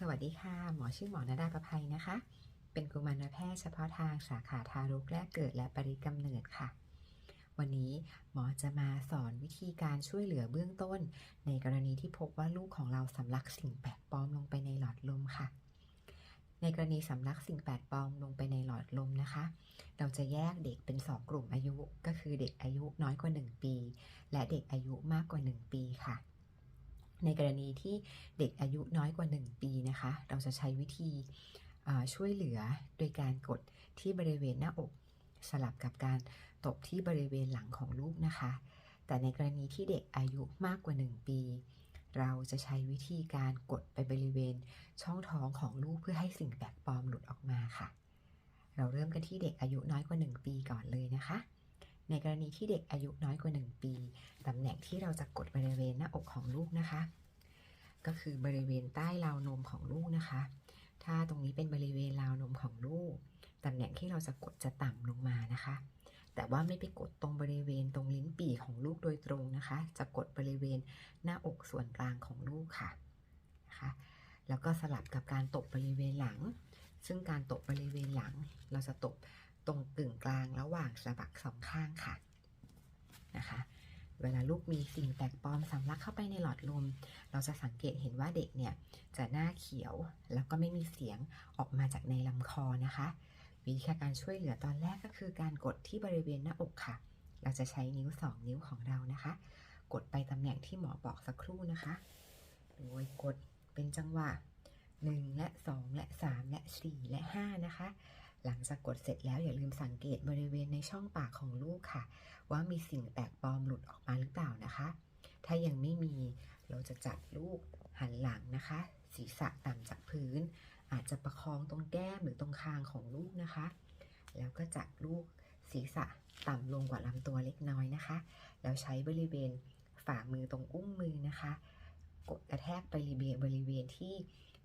สวัสดีค่ะ หมอชื่อหมอนาดาประภัยนะคะ เป็นกุมารแพทย์เฉพาะทางสาขาทารกแรกเกิดและปริกำเนิดค่ะ วันนี้หมอจะมาสอนวิธีการช่วยเหลือเบื้องต้น ในกรณีที่พบว่าลูกของเราสำลักสิ่งแปลกปลอมลงไปในหลอดลมค่ะ ในกรณีสำลักสิ่งแปลกปลอมลงไปในหลอดลมนะคะ เราจะแยกเด็กเป็น2กลุ่มอายุ ก็คือเด็กอายุน้อยกว่า 1 ปี และเด็กอายุมากกว่า 1 ปีค่ะ ในกรณีที่เด็กอายุน้อยกว่า 1 ปีนะคะ เราจะใช้วิธีช่วยเหลือโดยการกดที่บริเวณหน้าอก สลับกับการตบที่บริเวณหลังของลูกนะคะ แต่ในกรณีที่เด็กอายุมากกว่า 1 ปี เราจะใช้วิธีการกดไปบริเวณช่องท้องของลูกเพื่อให้สิ่งแปลกปลอมหลุดออกมาค่ะ เราเริ่มกันที่เด็กอายุน้อยกว่า 1 ปีก่อนเลยนะคะ ในกรณีที่เด็กอายุน้อยกว่า 1 ปี ตำแหน่งที่เราจะกดบริเวณหน้าอกของลูกนะคะ ก็คือบริเวณใต้ราวนมของลูกนะคะ ถ้าตรงนี้เป็นบริเวณราวนมของลูก ตำแหน่งที่เราจะกดจะต่ำลงมานะคะ แต่ว่าไม่ไปกดตรงบริเวณตรงลิ้นปี่ของลูกโดยตรงนะคะ จะกดบริเวณหน้าอกส่วนกลางของลูกค่ะนะคะแล้วก็สลับกับการตบบริเวณหลัง ซึ่งการตบบริเวณหลัง เราจะตบ ตรงกึ่งกลางระหว่างสะบักสองข้างค่ะนะคะ เวลาลูกมีสิ่งแปลกปลอมสำลักเข้าไปในหลอดลม เราจะสังเกตเห็นว่าเด็กเนี่ยจะหน้าเขียวแล้วก็ไม่มีเสียงออกมาจากในลำคอนะคะวิธีการช่วยเหลือตอนแรกก็คือการกดที่บริเวณหน้าอกค่ะ เราจะใช้นิ้ว 2 นิ้วของเรานะคะ กดไปตำแหน่งที่หมอบอกสักครู่นะคะ โดยกดเป็นจังหวะ 1 และ 2 และ 3 และ 4 และ 5 นะคะ หลังจากกดเสร็จแล้วอย่าลืมสังเกตบริเวณในช่องปากของลูกค่ะ ว่ามีสิ่งแปลกปลอมหลุดออกมาหรือเปล่านะคะ ถ้ายังไม่มีเราจะจับลูกหันหลังนะคะ ศีรษะต่ำจากพื้น อาจจะประคองตรงแก้มหรือตรงคางของลูกนะคะ แล้วก็จับลูกศีรษะต่ำลงกว่าลำตัวเล็กน้อยนะคะ แล้วใช้บริเวณฝ่ามือตรงอุ้งมือนะคะ กดกระแทกบริเวณบริเวณที่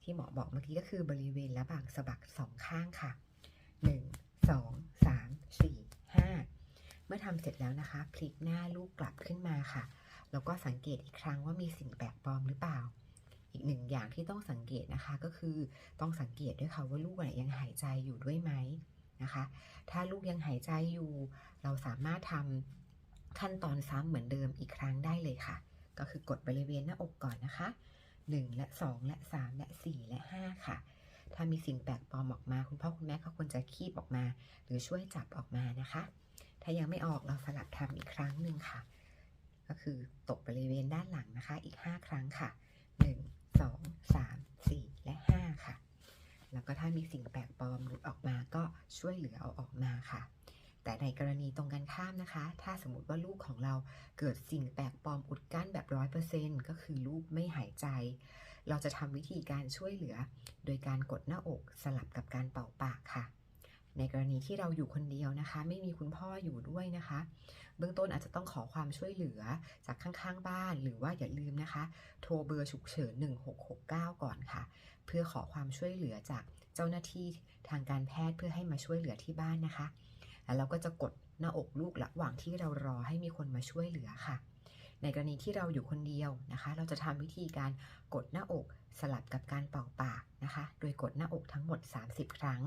ที่หมอบอกเมื่อกี้ก็คือบริเวณระหว่างสะบักสองข้างค่ะ 1 2 3 4 5 เมื่อทำเสร็จแล้วนะคะ พลิกหน้าลูกกลับขึ้นมาค่ะ แล้วก็สังเกตอีกครั้งว่ามีสิ่งแปลกปลอมหรือเปล่า อีกหนึ่งอย่างที่ต้องสังเกตนะคะก็คือต้องสังเกตด้วยค่ะว่าลูกยังหายใจอยู่ด้วยไหมนะคะ ถ้าลูกยังหายใจอยู่ เราสามารถทำขั้นตอนซ้ำเหมือนเดิมอีกครั้งได้เลยค่ะ ก็คือกดบริเวณหน้าอกก่อนนะคะ 1 และ 2 และ 3 และ 4 และ 5 ค่ะ ถ้ามีสิ่งแปลกปลอมออกมา คุณพ่อคุณแม่ก็ควรจะคีบออกมา หรือช่วยจับออกมานะคะ ถ้ายังไม่ออกเราสลับทำอีกครั้งหนึ่งค่ะ ก็คือตกบริเวณด้านหลังนะคะ อีก 5 ครั้งค่ะ 1 2 3 4 และ 5 ค่ะ แล้วก็ถ้ามีสิ่งแปลกปลอมหลุดออกมาก็ช่วยเหลือเอาออกมาค่ะ แต่ในกรณีตรงกันข้ามนะคะ ถ้าสมมติว่าลูกของเราเกิดสิ่งแปลกปลอมอุดกั้นแบบร้อยเปอร์เซ็นต์ก็คือลูกไม่หายใจ เราจะทำวิธีการช่วยเหลือ โดยการกดหน้าอกสลับกับการเป่าปากค่ะ ในกรณีที่เราอยู่คนเดียวนะคะ ไม่มีคุณพ่ออยู่ด้วยนะคะ เบื้องต้นอาจจะต้องขอความช่วยเหลือจากข้างๆ บ้าน หรือว่าอย่าลืมนะคะ โทรเบอร์ฉุกเฉิน 1669 ก่อนค่ะ เพื่อขอความช่วยเหลือจากเจ้าหน้าที่ทางการแพทย์เพื่อให้มาช่วยเหลือที่บ้านนะคะ แล้วเราก็จะกดหน้าอกลูกระหว่างที่เรารอให้มีคนมาช่วยเหลือค่ะ ในกรณีที่เราอยู่คนเดียวนะคะ เราจะทำวิธีการกดหน้าอกสลับกับการเป่าปากนะคะ โดยกดหน้าอกทั้งหมด 30 ครั้ง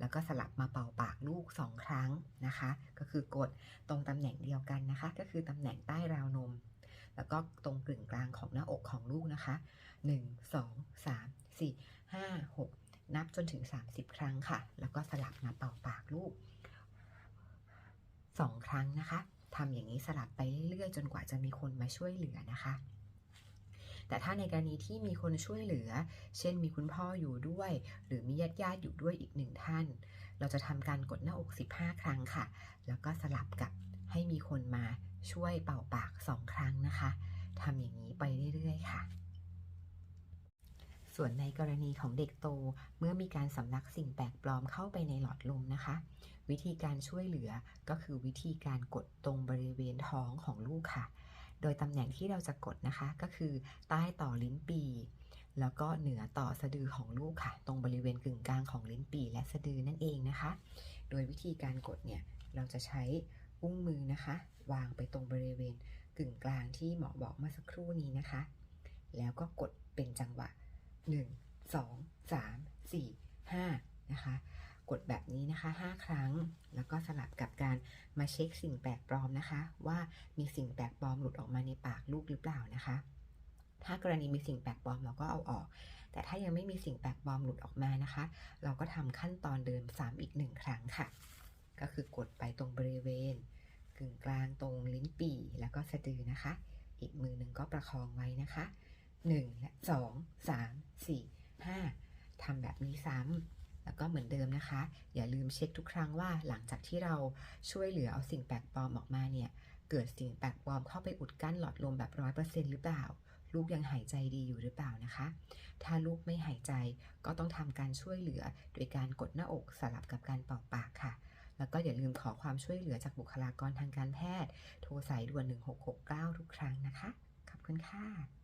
แล้วก็สลับมาเป่าปากลูก 2 ครั้งนะคะ ก็คือกดตรงตำแหน่งเดียวกันนะคะ ก็คือตำแหน่งใต้ราวนม แล้วก็ตรงกลึ่งกลางของหน้าอกของลูกนะคะ 1 2 3 4 5 6นับจนถึง 30 ครั้งค่ะ แล้วก็สลับมาเป่าปากลูก 2 ครั้งนะคะทำอย่างนี้สลับไปเรื่อยๆ จนกว่าจะมีคนมาช่วยเหลือนะคะ แต่ถ้าในกรณีที่มีคนช่วยเหลือ เช่นมีคุณพ่ออยู่ด้วย หรือมีญาติญาติอยู่ด้วยอีกหนึ่งท่าน เราจะทำการกดหน้าอก 15 ครั้งค่ะ แล้วก็สลับกับให้มีคนมาช่วยเป่าปาก 2 ครั้งนะคะทำอย่างนี้ไปเรื่อยๆ ค่ะ ส่วนในกรณีของเด็กโตเมื่อมีการสำลักสิ่งแปลกปลอมเข้าไปในหลอดลมนะคะ วิธีการช่วยเหลือก็คือวิธีการกดตรงบริเวณท้องของลูกค่ะ โดยตำแหน่งที่เราจะกดนะคะก็คือใต้ต่อลิ้นปีแล้วก็เหนือต่อสะดือของลูกค่ะ ตรงบริเวณกึ่งกลางของลิ้นปีและสะดือนั่นเองนะคะ โดยวิธีการกดเนี่ยเราจะใช้อุ้งมือนะคะ วางไปตรงบริเวณกึ่งกลางที่หมอบอกเมื่อสักครู่นี้นะคะ แล้วก็กดเป็นจังหวะ 1 2 3 4 5 นะคะ กดแบบนี้นะคะ 5 ครั้ง แล้วก็สลับกับการมาเช็คสิ่งแปลกปลอมนะคะ ว่ามีสิ่งแปลกปลอมหลุดออกมาในปากลูกหรือเปล่านะคะ ถ้ากรณีมีสิ่งแปลกปลอมเราก็เอาออก แต่ถ้ายังไม่มีสิ่งแปลกปลอมหลุดออกมานะคะ เราก็ทำขั้นตอนเดิมซ้ำอีกหนึ่งครั้งค่ะ ก็คือกดไปตรงบริเวณกึ่งกลางตรงลิ้นปี่แล้วก็สะดือนะคะ อีกมือหนึ่งก็ประคองไว้นะคะ 1และ2 3 4 5ทำแบบนี้ซ้ำแล้วก็เหมือนเดิมนะคะ อย่าลืมเช็คทุกครั้งว่าหลังจากที่เราช่วยเหลือเอาสิ่งแปลกปลอมออกมาเนี่ยเกิดสิ่งแปลกปลอมเข้าไปอุดกั้นหลอดลมแบบร้อยเปอร์เซ็นต์หรือเปล่า ลูกยังหายใจดีอยู่หรือเปล่านะคะ ถ้าลูกไม่หายใจก็ต้องทำการช่วยเหลือโดยการกดหน้าอกสลับกับการเป่าปากค่ะแล้วก็อย่าลืมขอความช่วยเหลือจากบุคลากรทางการแพทย์ โทรสายด่วน 1669 ทุกครั้งนะคะ ขอบคุณค่ะ